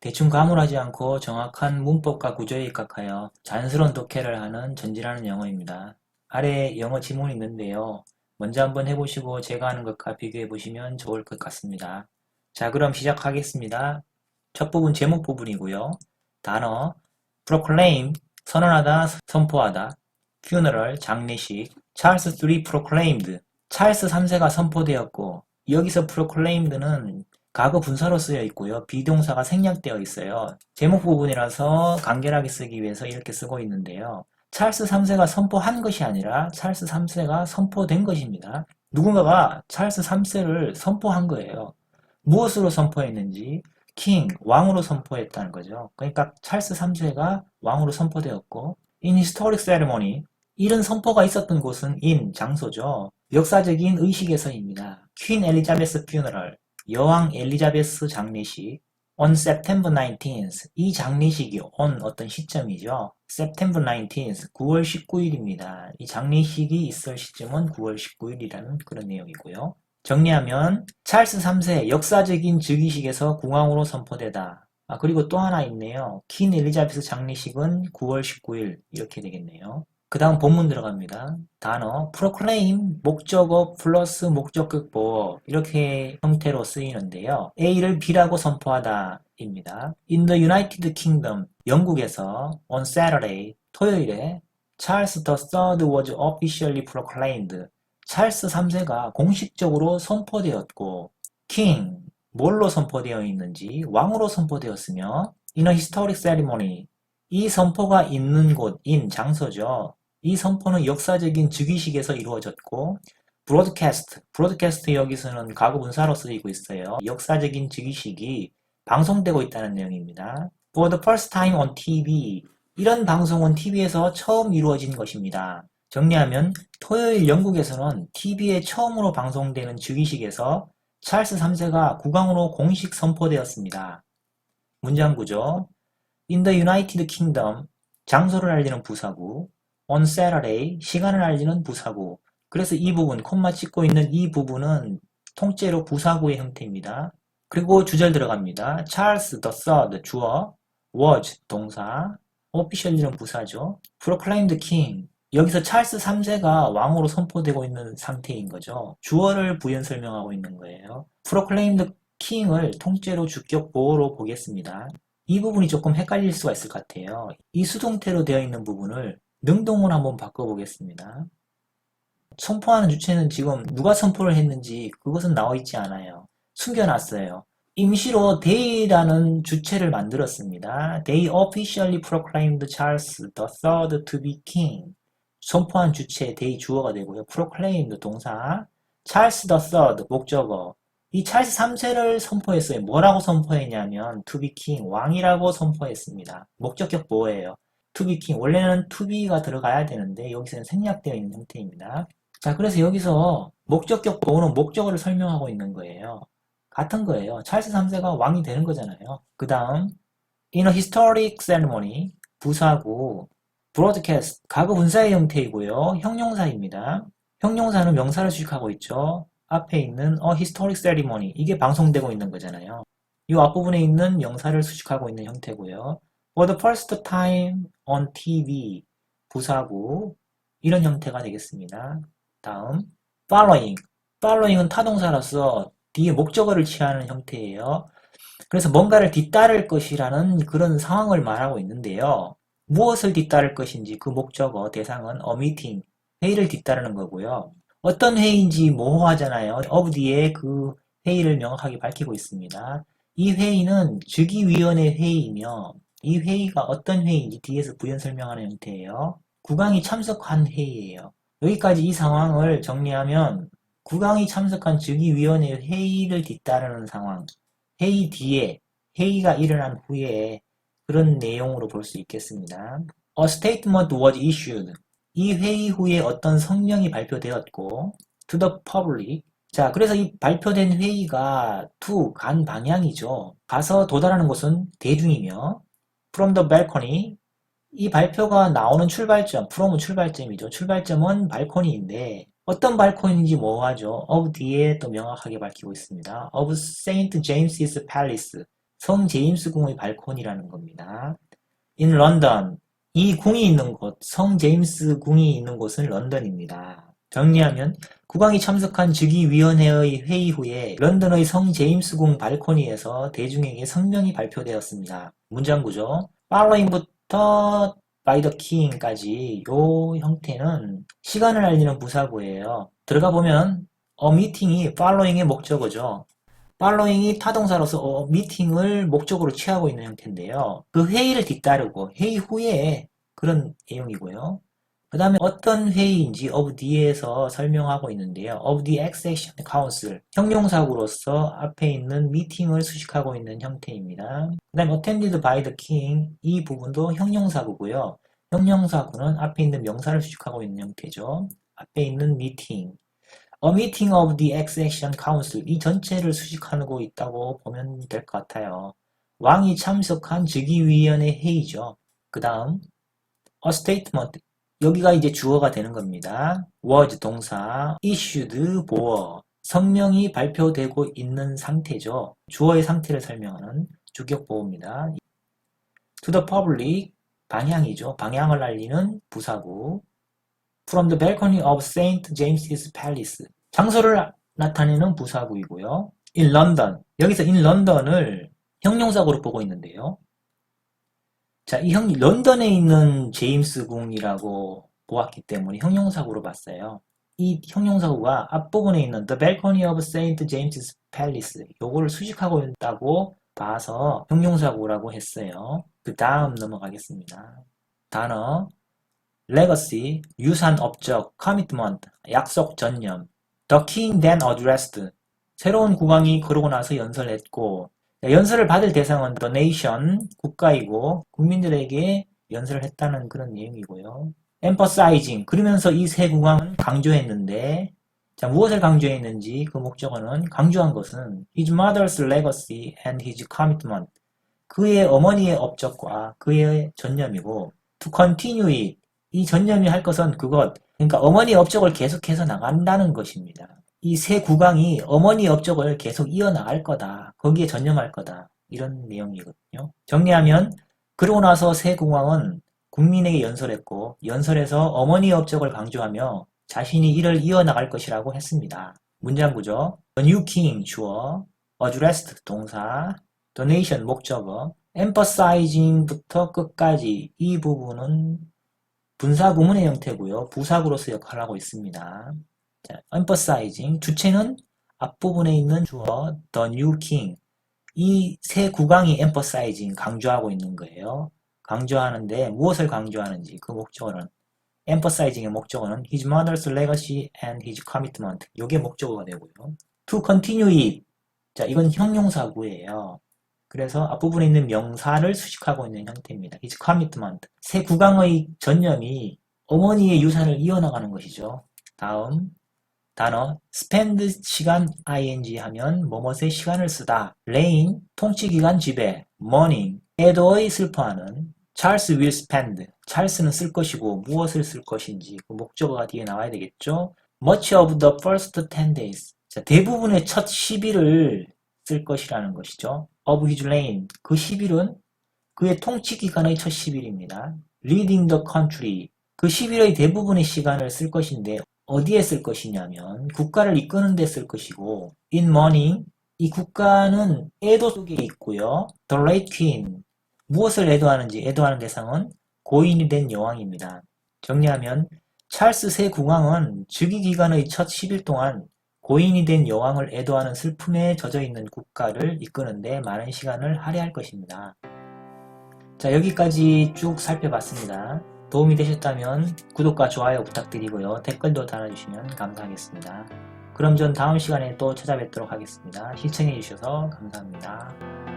대충 가물하지 않고 정확한 문법과 구조에 입각하여 자연스러운 독해를 하는 전진하는 영어입니다. 아래 영어 지문이 있는데요. 먼저 한번 해보시고 제가 하는 것과 비교해 보시면 좋을 것 같습니다. 자, 그럼 시작하겠습니다. 첫 부분 제목 부분이고요. 단어 proclaim 선언하다, 선포하다 funeral 장례식 찰스 3 proclaimed 찰스 3세가 선포되었고 여기서 proclaimed는 과거 분사로 쓰여 있고요. 비동사가 생략되어 있어요. 제목 부분이라서 간결하게 쓰기 위해서 이렇게 쓰고 있는데요. 찰스 3세가 선포한 것이 아니라 찰스 3세가 선포된 것입니다. 누군가가 찰스 3세를 선포한 거예요. 무엇으로 선포했는지 king, 왕으로 선포했다는 거죠. 그러니까 찰스 3세가 왕으로 선포되었고 in historic ceremony 이런 선포가 있었던 곳은 in, 장소죠. 역사적인 의식에서입니다. 퀸 엘리자베스 funeral 여왕 엘리자베스 장례식 on September 19th 이 장례식이 on 어떤 시점이죠. September 19th 9월 19일입니다. 이 장례식이 있을 시점은 9월 19일이라는 그런 내용이고요. 정리하면 찰스 3세 역사적인 즉위식에서 국왕으로 선포되다. 아, 그리고 또 하나 있네요. 퀸 엘리자베스 장례식은 9월 19일 이렇게 되겠네요. 그 다음 본문 들어갑니다. 단어 proclaim 목적어 플러스 목적격 보어 이렇게 형태로 쓰이는데요. A를 B라고 선포하다 입니다. In the United Kingdom 영국에서 on Saturday 토요일에 Charles III was officially proclaimed 찰스 3세가 공식적으로 선포되었고 king 뭘로 선포되어 있는지 왕으로 선포되었으며 in a historic ceremony 이 선포가 있는 곳 인 장소죠. 이 선포는 역사적인 즉위식에서 이루어졌고 broadcast, broadcast 여기서는 과거 분사로 쓰이고 있어요. 역사적인 즉위식이 방송되고 있다는 내용입니다. For the first time on TV 이런 방송은 TV에서 처음 이루어진 것입니다. 정리하면 토요일 영국에서는 TV에 처음으로 방송되는 즉위식에서 찰스 3세가 국왕으로 공식 선포되었습니다. 문장 구조 In the United Kingdom 장소를 알리는 부사구 on Saturday 시간을 알리는 부사구 그래서 이 부분 콤마 찍고 있는 이 부분은 통째로 부사구의 형태입니다. 그리고 주절 들어갑니다. Charles the Third 주어 was 동사 officially는 부사죠. proclaimed king 여기서 찰스 3세가 왕으로 선포되고 있는 상태인 거죠. 주어를 부연 설명하고 있는 거예요. proclaimed king을 통째로 주격 보호로 보겠습니다. 이 부분이 조금 헷갈릴 수가 있을 것 같아요. 이 수동태로 되어 있는 부분을 능동으로 한번 바꿔보겠습니다. 선포하는 주체는 지금 누가 선포를 했는지 그것은 나와 있지 않아요. 숨겨놨어요. 임시로 they라는 주체를 만들었습니다. They officially proclaimed Charles III to be king. 선포한 주체 they 주어가 되고요. proclaimed 동사, Charles III 목적어. 이 찰스 3세를 선포했어요. 뭐라고 선포했냐면 to be king 왕이라고 선포했습니다. 목적격 뭐예요? King 원래는 be가 들어가야 되는데 여기서는 생략되어 있는 형태입니다. 자 그래서 여기서 목적격 보호는 목적어를 설명하고 있는 거예요. 같은 거예요. 찰스 3세가 왕이 되는 거잖아요. 그 다음 in a historic ceremony 부사고 broadcast 과거 분사의 형태이고요. 형용사입니다. 형용사는 명사를 수식하고 있죠. 앞에 있는 a historic ceremony 이게 방송되고 있는 거잖아요. 이 앞부분에 있는 명사를 수식하고 있는 형태고요. For the first time on TV 부사구 이런 형태가 되겠습니다. 다음 following following은 타동사로서 뒤에 목적어를 취하는 형태예요. 그래서 뭔가를 뒤따를 것이라는 그런 상황을 말하고 있는데요. 무엇을 뒤따를 것인지 그 목적어 대상은 a meeting 회의를 뒤따르는 거고요. 어떤 회의인지 모호하잖아요. of 뒤에 그 회의를 명확하게 밝히고 있습니다. 이 회의는 즉위위원회 회의이며 이 회의가 어떤 회의인지 뒤에서 부연 설명하는 형태예요. 국왕이 참석한 회의예요. 여기까지 이 상황을 정리하면 국왕이 참석한 즉위위원회 회의를 뒤따르는 상황, 회의 뒤에 회의가 일어난 후에 그런 내용으로 볼 수 있겠습니다. A statement was issued. 이 회의 후에 어떤 성명이 발표되었고 to the public 자, 그래서 이 발표된 회의가 to 간 방향이죠. 가서 도달하는 곳은 대중이며 from the balcony 이 발표가 나오는 출발점, from은 출발점이죠. 출발점은 발코니인데 어떤 발코니인지 모호하죠. of 뒤에 또 명확하게 밝히고 있습니다. of St. James's Palace 성 제임스 궁의 발코니라는 겁니다. In London. 이 궁이 있는 곳, 성 제임스 궁이 있는 곳은 런던입니다. 정리하면 국왕이 참석한 즉위위원회의 회의 후에 런던의 성 제임스 궁 발코니에서 대중에게 성명이 발표되었습니다. 문장 구조. following부터 by the king까지 요 형태는 시간을 알리는 부사구예요. 들어가 보면 a meeting이 following의 목적어죠. following이 타동사로서 어, 미팅을 목적으로 취하고 있는 형태인데요. 그 회의를 뒤따르고 회의 후에 그런 내용이고요. 그 다음에 어떤 회의인지 of the에서 설명하고 있는데요. of the accession council 형용사구로서 앞에 있는 미팅을 수식하고 있는 형태입니다. 그 다음에 attended by the king 이 부분도 형용사구고요. 형용사구는 앞에 있는 명사를 수식하고 있는 형태죠. 앞에 있는 미팅 A meeting of the accession council 이 전체를 수식하고 있다고 보면 될 것 같아요. 왕이 참석한 즉위위원회 회의죠. 그 다음 a statement 여기가 이제 주어가 되는 겁니다. was 동사, issued 보어, 성명이 발표되고 있는 상태죠. 주어의 상태를 설명하는 주격 보호입니다. to the public, 방향이죠. 방향을 알리는 부사구. from the balcony of St. James's Palace, 장소를 나타내는 부사구이고요. in London, 여기서 in London을 형용사구로 보고 있는데요. 자, 이 형, 런던에 있는 제임스 궁이라고 보았기 때문에 형용사구로 봤어요. 이 형용사구가 앞부분에 있는 The Balcony of St. James's Palace 요거를 수식하고 있다고 봐서 형용사구라고 했어요. 그 다음 넘어가겠습니다. 단어 Legacy, 유산 업적, Commitment, 약속 전념 The King then addressed 새로운 국왕이 그러고 나서 연설했고 연설을 받을 대상은 the nation, 국가이고 국민들에게 연설을 했다는 그런 내용이고요. emphasizing, 그러면서 이세 국왕은 강조했는데 자, 무엇을 강조했는지 그 목적어는 강조한 것은 his mother's legacy and his commitment 그의 어머니의 업적과 그의 전념이고 to continue it 이 전념이 할 것은 그것 그러니까 어머니의 업적을 계속해서 나간다는 것입니다. 이세 국왕이 어머니 업적을 계속 이어나갈 거다. 거기에 전념할 거다. 이런 내용이거든요. 정리하면 그러고 나서 세 국왕은 국민에게 연설했고 연설에서 어머니 업적을 강조하며 자신이 이를 이어나갈 것이라고 했습니다. 문장 구조 The new king 주어 addressed 동사 donation 목적어 emphasizing부터 끝까지 이 부분은 분사 구문의 형태고요. 부사구로서 역할을 하고 있습니다. 자, emphasizing 주체는 앞부분에 있는 주어 the new king 이세 국왕이 emphasizing 강조하고 있는 거예요. 강조하는데 무엇을 강조하는지 그 목적어는 emphasizing의 목적어는 his mother's legacy and his commitment 이게 목적어가 되고요. to continue it 자 이건 형용사구예요. 그래서 앞부분에 있는 명사를 수식하고 있는 형태입니다. his commitment 새 국왕의 전념이 어머니의 유산을 이어나가는 것이죠. 다음 단어 spend 시간 ing 하면 뭐뭇의 시간을 쓰다. reign 통치기간 지배. mourning 애도의 슬퍼하는. 찰스 will spend. 찰스는 쓸 것이고 무엇을 쓸 것인지 그 목적어가 뒤에 나와야 되겠죠. much of the first 10 days. 자, 대부분의 첫 10일을 쓸 것이라는 것이죠. of his reign. 그 10일은 그의 통치 기간의 첫 10일입니다. leading the country. 그 10일의 대부분의 시간을 쓸 것인데 어디에 쓸 것이냐면 국가를 이끄는 데 쓸 것이고 in mourning 이 국가는 애도 속에 있고요. the late queen 무엇을 애도하는지 애도하는 대상은 고인이 된 여왕입니다. 정리하면 찰스 새 국왕은 즉위 기간의 첫 10일 동안 고인이 된 여왕을 애도하는 슬픔에 젖어 있는 국가를 이끄는데 많은 시간을 할애할 것입니다. 자 여기까지 쭉 살펴봤습니다. 도움이 되셨다면 구독과 좋아요 부탁드리고요. 댓글도 달아주시면 감사하겠습니다. 그럼 전 다음 시간에 또 찾아뵙도록 하겠습니다. 시청해주셔서 감사합니다.